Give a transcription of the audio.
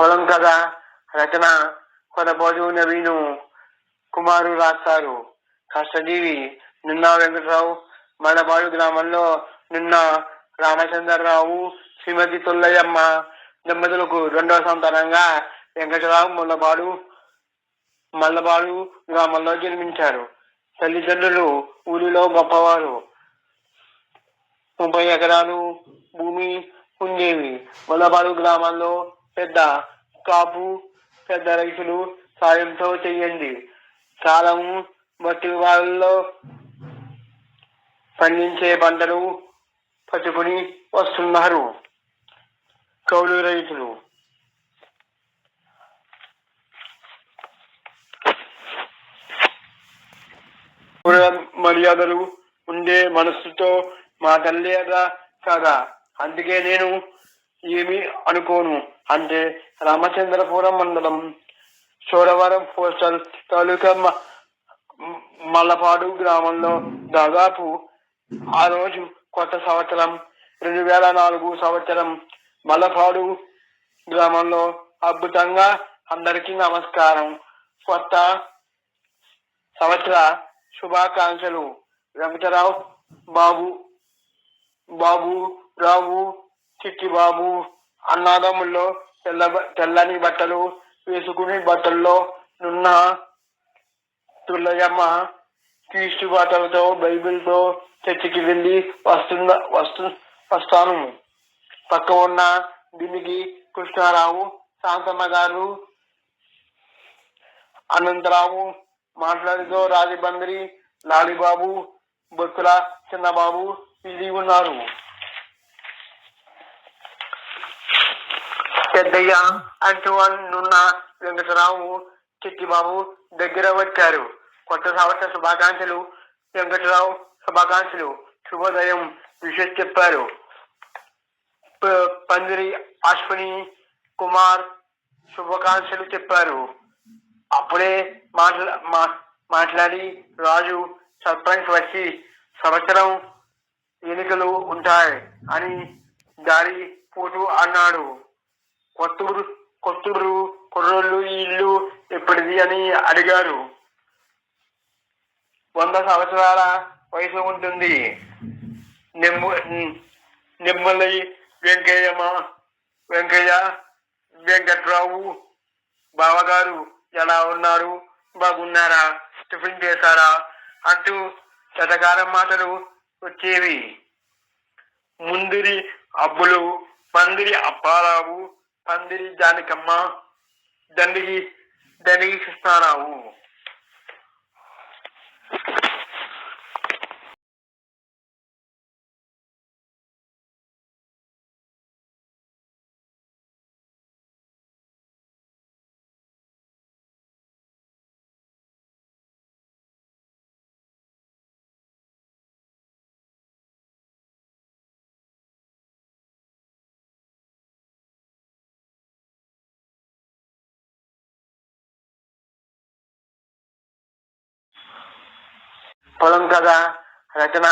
పొలం కథ రచన కొనబోజు నవీను కుమారు రాస్తారు. కష్టజీవి నిన్న వెంకటరావు మనబాడు గ్రామంలో నిన్న రామచంద్రరావు శ్రీమతి తొల్లయ్యమ్మ దంపతులకు రెండవ సంతానంగా వెంకటరావు ముల్లబాడు మల్లబాడు గ్రామంలో జన్మించారు. తల్లిదండ్రులు ఊరిలో గొప్పవారు. ముప్పై ఎకరాలు భూమి ఉండేవి. మల్లబాడు గ్రామంలో పెద్ద కాపు పెద్ద రైతులు సాయంతో చేయండి. కాలం బట్టి వాళ్ళలో పండించే పంటలు పట్టుకుని వస్తున్నారు. కౌలు రైతులు. మర్యాదలు ఉండే మనస్సుతో మా తల్లి కదా? అందుకే నేను ఏమి అనుకోను. అంటే రామచంద్రపురం మండలం చోడవరం పోస్టల్ తాలూకా మ- మల్లపాడు గ్రామంలో దాదాపు ఆ రోజు కొత్త సంవత్సరం రెండు వేల నాలుగు సంవత్సరం మల్లపాడు గ్రామంలో అద్భుతంగా అందరికీ నమస్కారం. కొత్త సంవత్సర శుభాకాంక్షలు. వెంకటరావు బాబు బాబు రావు చిట్టిబాబు అన్నాదముల్లో తెల్ల తెల్లని బట్టలు వేసుకుని బట్టల్లో నున్న తుల్లయ్యమ్మ క్రీస్తు బట్టలతో బైబిల్తో చర్చికి వెళ్ళి వస్తున్న వస్తు వస్తాను. పక్క ఉన్న దిమిగి కృష్ణారావు శాంతమ్మ గారు అనంతరావు మాట్లాడుతూ రాజబందరి లాలిబాబు బొత్తుల చిన్నబాబు ఇది ఉన్నారు. పెద్దయ్య అంటూ నున్న వెంకటరావు చిట్టిబాబు దగ్గర వచ్చారు. కొత్త సంవత్సర శుభాకాంక్షలు. వెంకటరావు శుభాకాంక్షలు. శుభోదయం విషయం చెప్పారు. ప- పందిరి అశ్విని కుమార్ శుభాకాంక్షలు చెప్పారు. అప్పుడే మాట్లా మా- మాట్లాడి రాజు సర్పంచ్ వచ్చి సంవత్సరం ఎన్నికలు ఉంటాయి అని దారి పోటు అన్నాడు. కొత్తూరు కొత్తూరు కుర్రోళ్ళు ఈ ఇల్లు ఎప్పటిది అని అడిగారు. వంద సంవత్సరాల వయసు ఉంటుంది. నిమ్మలై వెంకయ్య వెంకయ్యమ్మ వెంకయ్య వెంకట్రావు బావగారు ఎలా ఉన్నారు? బాగున్నారా? టిఫిన్ చేశారా? అంటూ శతకాలం మాటలు వచ్చేవి. ముందిరి అబ్బులు పందిరి అప్పారావు పందిరి జానకమ్మ దండిగి దండిగి కృష్ణారావు. పొలం కథ రచన